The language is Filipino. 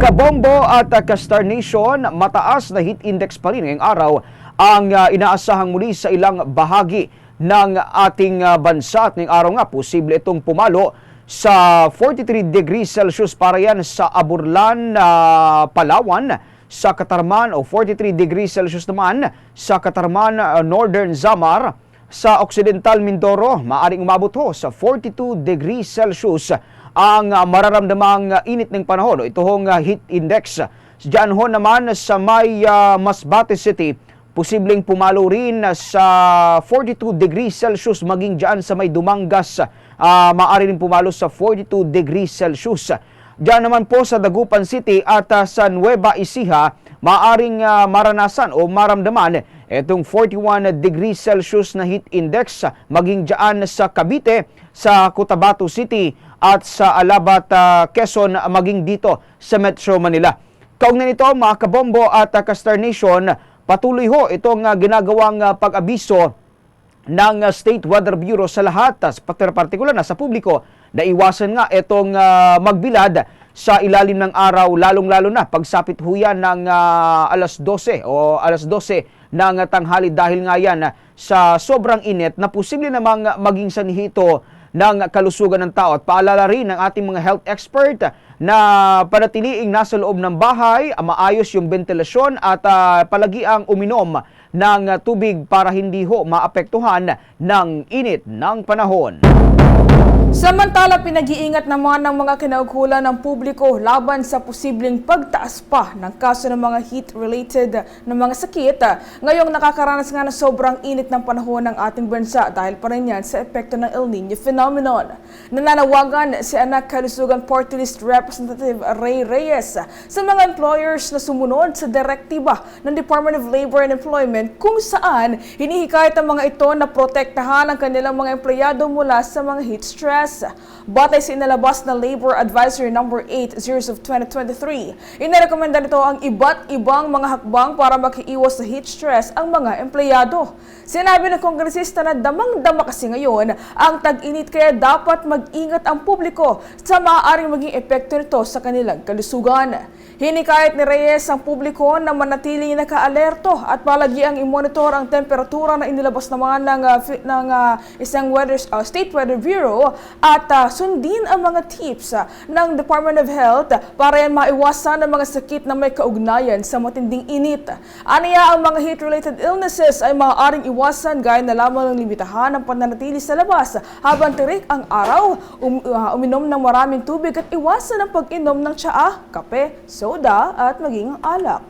Kabombo at uh, Castar Nation, mataas na heat index pa rin ngayong araw ang uh, inaasahang muli sa ilang bahagi ng ating uh, bansa. At ngayong araw nga, posible itong pumalo sa 43 degrees Celsius para yan sa Aburlan, uh, Palawan, sa Katarman o 43 degrees Celsius naman sa Katarman, uh, Northern Zamar, sa Occidental Mindoro, maaring umabot ho sa 42 degrees Celsius ang uh, mararamdamang uh, init ng panahon o ito hong uh, heat index. Diyan ho naman sa may uh, Masbate City, posibleng pumalo rin sa 42 degrees Celsius maging diyan sa may Dumangas, uh, maaari rin pumalo sa 42 degrees Celsius. Diyan naman po sa Dagupan City at uh, sa Nueva Ecija, maaring uh, maranasan o maramdaman itong 41 degrees Celsius na heat index maging diyan sa Cavite, sa Cotabato City at sa Alabat, uh, Quezon maging dito sa Metro Manila. Kaugnay nito mga kabombo at uh, Castar Nation, patuloy ho itong uh, ginagawang uh, pag-abiso ng uh, State Weather Bureau sa lahat, partikular na sa publiko, na iwasan nga itong uh, magbilad sa ilalim ng araw, lalong-lalo na pagsapit ho yan ng uh, alas 12 o alas 12 ng uh, tanghali dahil nga yan uh, sa sobrang init na posible namang uh, maging sanhito ng kalusugan ng tao. At paalala rin ng ating mga health expert na panatiliing nasa loob ng bahay, ah, maayos yung ventilasyon at ah, palagi ang uminom ng ah, tubig para hindi ho maapektuhan ng init ng panahon. Samantala, pinag-iingat naman ng mga kinaukulan ng publiko laban sa posibleng pagtaas pa ng kaso ng mga heat-related na mga sakit. Ngayong nakakaranas nga ng sobrang init ng panahon ng ating bansa dahil pa rin yan sa epekto ng El Nino phenomenon. Nananawagan si anak kalusugan party list representative Ray Reyes sa mga employers na sumunod sa direktiba ng Department of Labor and Employment kung saan hinihikayat ang mga ito na protektahan ang kanilang mga empleyado mula sa mga heat stress. Batay sa inalabas na Labor Advisory No. 8 Series of 2023, inarekomenda nito ang iba't ibang mga hakbang para makiiwas sa heat stress ang mga empleyado. Sinabi ng kongresista na damang-dama kasi ngayon ang tag-init kaya dapat mag-ingat ang publiko sa maaaring maging epekto nito sa kanilang kalusugan. Hinikayat ni Reyes ang publiko na manatiling nakaalerto at palagi ang i-monitor ang temperatura na inilabas naman ng, fi- ng uh, isang weather, uh, State Weather Bureau at uh, sundin ang mga tips uh, ng Department of Health para yan maiwasan ang mga sakit na may kaugnayan sa matinding init. Aniya ang mga heat-related illnesses ay maaaring iwasan gaya na lamang ng limitahan ng pananatili sa labas habang tirik ang araw, um, uh, uminom ng maraming tubig at iwasan ang pag-inom ng tsaa, kape, soda at maging alak.